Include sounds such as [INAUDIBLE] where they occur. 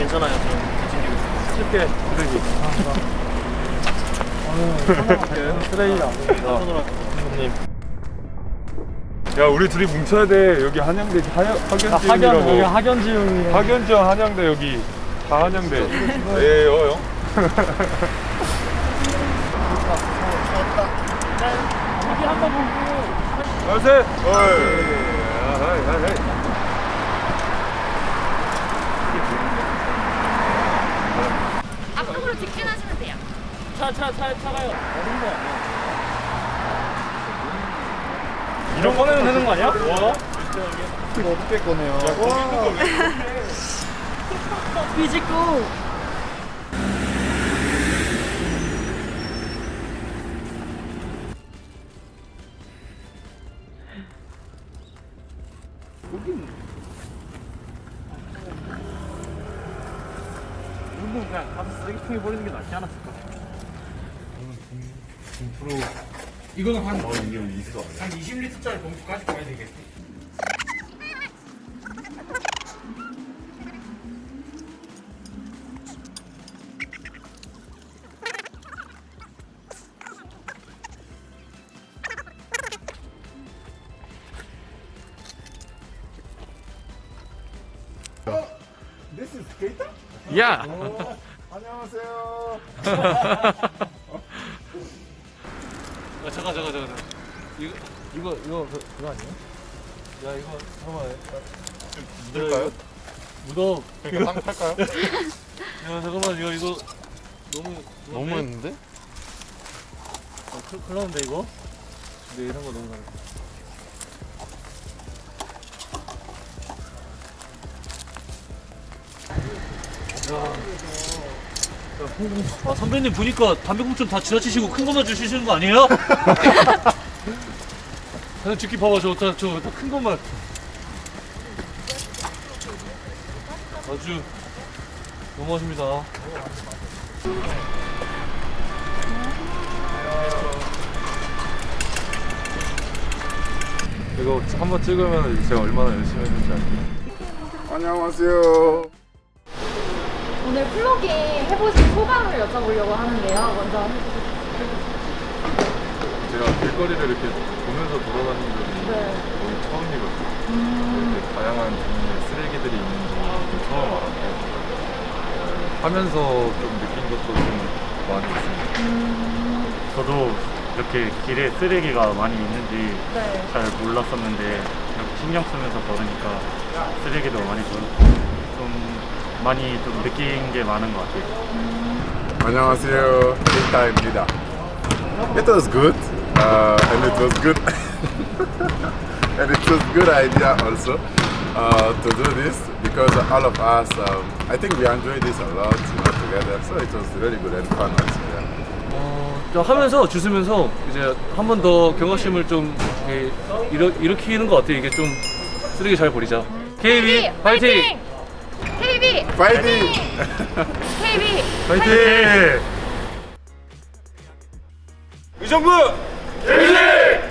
괜찮아요. 저 쉽게 쓰레기. 쓰레기가 안 됩니다. 손으로 할게요. 야 우리 둘이 뭉쳐야 돼. 여기 한양대 하양, 아, 학연 여기 학연지용이라고. 학연지용이 학연지용 한양대 여기. 다 한양대. 예 어, 형. 여기 한번 보고 나이스 어이 하이 하이 하이 앞쪽으로 직진하시면 돼요. 차차 차 차가요. 어린 거 아니야? 이런 거 꺼내면 되는 거 아니야? 와. 이거 어떻게 꺼내요 비집고. 이건 그냥 가서 쓰레기통에 버리는 게 낫지 않았을까? 이거는 한, 어, 이게 있어. 한 20리터짜리 봉투까지 가야 되겠지. This is Keita? 야! 안녕하세요 [LAUGHS] [LAUGHS] 아, 잠깐, 잠깐, 잠깐. 이거, 이거, 이거, 그, 그거 아니에요? 야, 이거, 잠깐만. 묻을까요? 묻어. 그러니까 땅 팔까요? [LAUGHS] 야, 잠깐만, 이거, 이거. 너무. 너무 했는데? 어, 큰일 큰일 났는데, 이거? 근데 이런 거 너무 잘해. 아, 선배님 보니까 담배꽁초 다 지나치시고 큰 것만 주시는 거 아니에요? [LAUGHS] 그냥 죽기 봐봐 저거 저큰 것만. 아주 너무하십니다. 이거 한번 찍으면 제가 얼마나 열심히 했는지 알죠 안녕하세요 오늘 플로깅 해보신 소감을 여쭤보려고 하는데요. 먼저 제가 길거리를 이렇게 보면서 돌아다니는 적이 네. 거의 처음이거든요 이렇게 다양한 종류의 쓰레기들이 있는지 좀 처음 알았고 어, 하면서 좀 느낀 것도 좀 많이 있습니다 저도 이렇게 길에 쓰레기가 많이 있는지 네. 잘 몰랐었는데 이렇게 신경 쓰면서 걸으니까 쓰레기도 많이 보였고 좀 많이 좀 느낀 게 많은 것 같아요. 안녕하세요. Keita입니다. It was good, uh, and it was good, and it was good idea also uh, to do this because all of us, um, I think we enjoyed this a lot you know, together. So it was really good and fun also. Yeah. 어, 저 하면서 주스면서 이제 한 번 더 경각심을 좀 이렇게 일으, 일으키는 것 같아요 이게 좀 쓰레기 잘 버리자 KB 파이팅! KB Fighting! KB 파이팅! 의정부! 대리!